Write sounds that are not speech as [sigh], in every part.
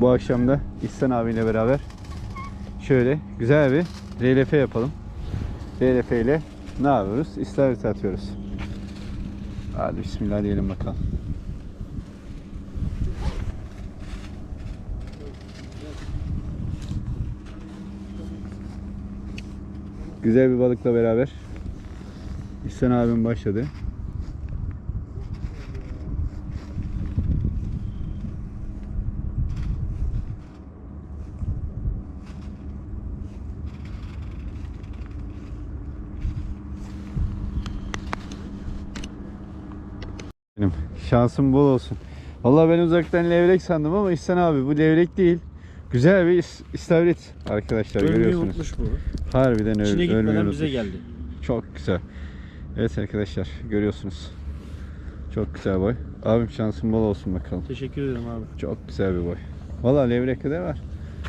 Bu akşam da İhsan abiyle beraber şöyle güzel bir RLF yapalım. RLF ile ne yapıyoruz? İstavrit atıyoruz. Hadi bismillah diyelim bakalım. Güzel bir balıkla beraber İhsan abim başladı. Şansım bol olsun. Vallahi ben uzaktan levrek sandım ama İhsan abi bu levrek değil. Güzel bir is- istavrit arkadaşlar Ölmeyi görüyorsunuz. unutmuş bu. Harbiden öl İçine gitmeden bize geldi. Çok güzel. Evet arkadaşlar görüyorsunuz. Çok güzel boy. Abim şansın bol olsun bakalım. Teşekkür ederim abi. Çok güzel bir boy. Vallahi levrek kadar var.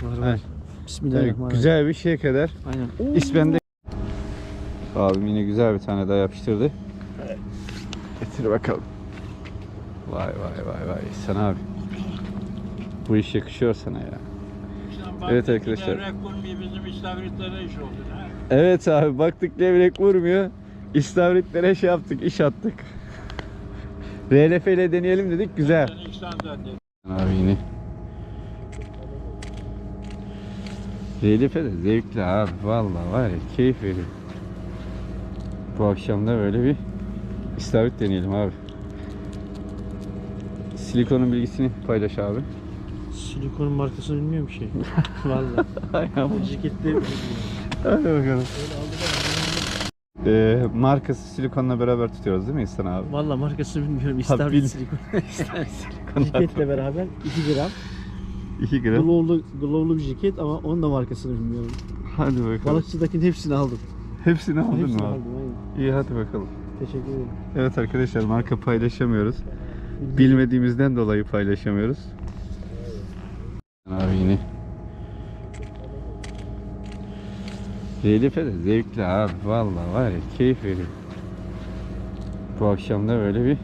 Var var. Bismillahirrahmanirrahim. güzel bir şey kadar. Aynen. İsmende. Abim yine güzel bir tane daha yapıştırdı. Getir bakalım. Vay vay vay vay İhsan abi. Bu iş yakışıyor sana ya. Evet arkadaşlar. Rekor bizim istavritlere iş oldu. Ha? Evet abi baktık levrek vurmuyor. İstavritlere şey yaptık, iş attık. RLF ile deneyelim dedik, güzel. Abi yine. RLF de zevkli abi, vallahi var ya keyif veriyor. Bu akşam da böyle bir istavrit deneyelim abi. Silikonun bilgisini paylaş abi. Silikonun markasını bilmiyorum ki. [laughs] Aynen. Bu ceketli Hadi bakalım. Ee, markası silikonla beraber tutuyoruz değil mi İhsan abi? Vallahi markasını bilmiyorum. bil- İstavrit silikon. [laughs] Ceketle beraber 2 gram. 2 gram. Glow'lu, glow'lu bir ceket ama onun da markasını bilmiyorum. Hadi bakalım. Balıkçıdakinin hepsini aldım. Hepsini aldın hepsini mı abi? aldım aynen. İyi hadi bakalım. Teşekkür ederim. Evet arkadaşlar marka paylaşamıyoruz. Bilmediğimizden dolayı paylaşamıyoruz. Abi yine. Zeylife de zevkli abi. Vallahi var ya keyif veriyor. Bu akşam da böyle bir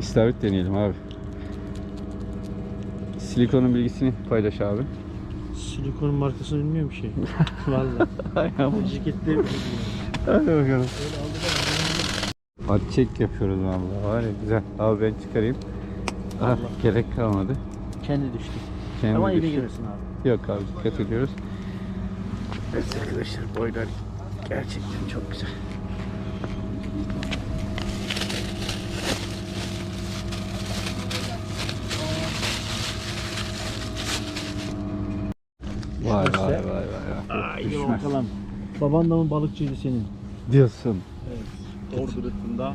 istavrit deneyelim abi. Silikonun bilgisini paylaş abi. Silikonun markasını bilmiyorum ki. [laughs] Vallahi. Aynen. Bu ceketli Hadi bakalım. Hadi çek yapıyoruz vallahi. Var ya güzel. Abi ben çıkarayım. Ah, gerek kalmadı. kendi düştü. Kendi ama iyi düştü. görürsün abi. Yok abi dikkat ediyoruz. Evet arkadaşlar boylar gerçekten çok güzel. Vay vay vay vay. vay. İyi Düşmez. bakalım. Baban da mı balıkçıydı senin? Diyorsun. Ordu rıhtında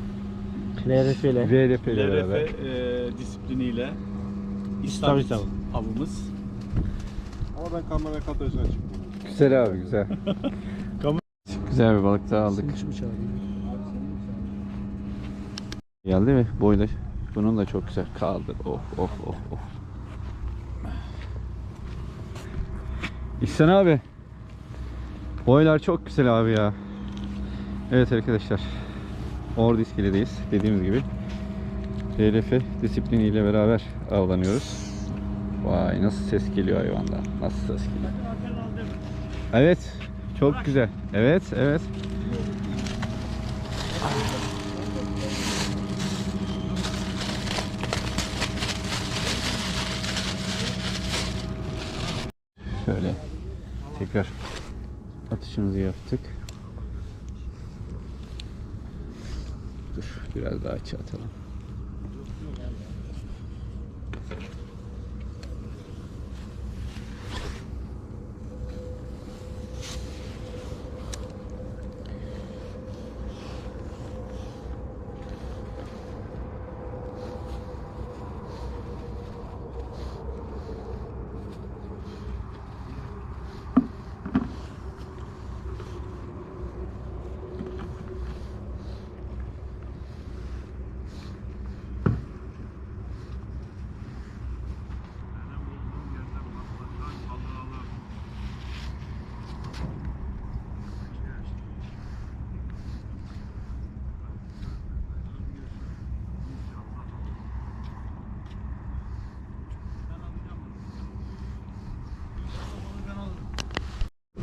LRF ile. VLP ile LRF beraber. e, disipliniyle İstavrit istavrit avımız. Ama ben kamera kadrajına çıktım. Güzel abi güzel. [laughs] güzel bir balık daha aldık. Mı çağırıyor? Geldi mi? Boyla. Bunun da çok güzel. Kaldır. Of of of of. İhsan abi. Boylar çok güzel abi ya. Evet arkadaşlar. Ordu iskeledeyiz. Dediğimiz gibi. DLF disipliniyle beraber avlanıyoruz. Vay nasıl ses geliyor hayvandan. Nasıl ses geliyor. Evet. Çok güzel. Evet evet. Şöyle tekrar atışımızı yaptık. Biraz daha açı atalım.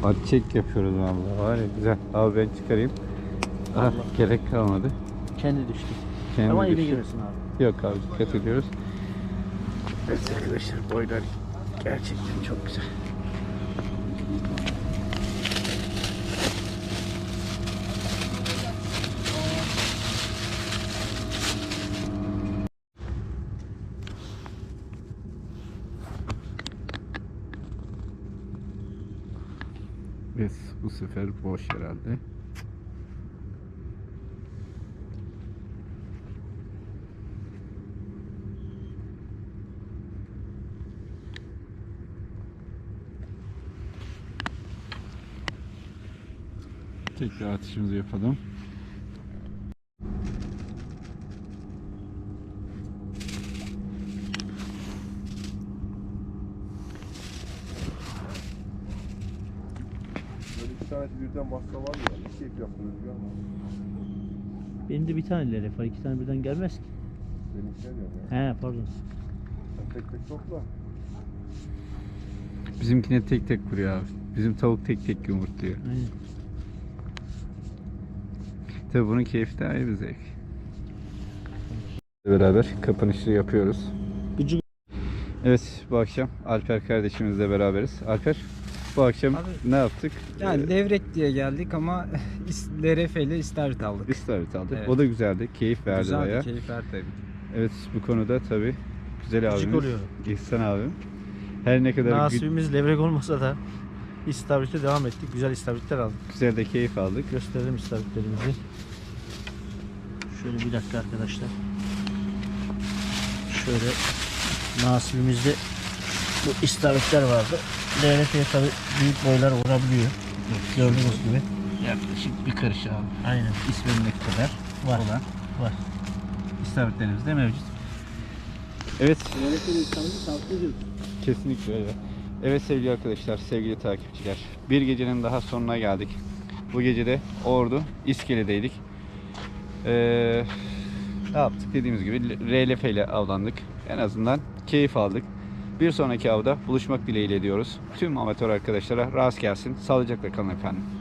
Bak çek yapıyoruz vallahi var ya güzel. Abi ben çıkarayım. Ah, gerek kalmadı. Kendi düştü. Kendi Ama düştü. girmesin abi. Yok abi dikkat ediyoruz. Evet arkadaşlar boylar gerçekten çok güzel. Evet bu sefer boş herhalde. Tekrar atışımızı yapalım. Böyle iki tane birden bassa var ya. Ne keyif yaptınız musun? Benim de bir tane LRF var. iki tane birden gelmez ki. Benimkiler ya. ya. He pardon. Sen tek tek topla. Bizimkine tek tek vuruyor abi. Bizim tavuk tek tek yumurtluyor. Aynen. Tabi bunun keyfi de ayrı bir zevk. Beraber kapanışı yapıyoruz. Gücü Evet bu akşam Alper kardeşimizle beraberiz. Alper bu akşam Abi- ne yaptık? Yani Ee, levrek diye geldik ama [laughs] ile istavrit aldık. İstavrit aldık. Evet. O da güzeldi. Keyif verdi Güzeldi, bayağı. keyif verdi tabii. Evet bu konuda tabi güzel Gıcık abimiz. oluyor. İhsan abim. Her ne kadar Nasibimiz levrek olmasa da istavrite devam ettik. Güzel istavritler aldık. güzel de keyif aldık. Gösterelim istavritlerimizi. Şöyle bir dakika arkadaşlar. Şöyle nasibimizde bu istavritler vardı. LRF'ye tabi büyük boylar vurabiliyor. Gördüğünüz gibi. Yaklaşık bir karış abi. Aynen. İsmindeki kadar Var. olan Var. istavritlerimiz de mevcut. Evet. Kesinlikle öyle. Evet sevgili arkadaşlar, sevgili takipçiler. Bir gecenin daha sonuna geldik. Bu gece de Ordu, İskele'deydik. Ee, ne yaptık? Dediğimiz gibi RLF ile avlandık. En azından keyif aldık. Bir sonraki avda buluşmak dileğiyle diyoruz. Tüm amatör arkadaşlara rast gelsin. Sağlıcakla kalın efendim.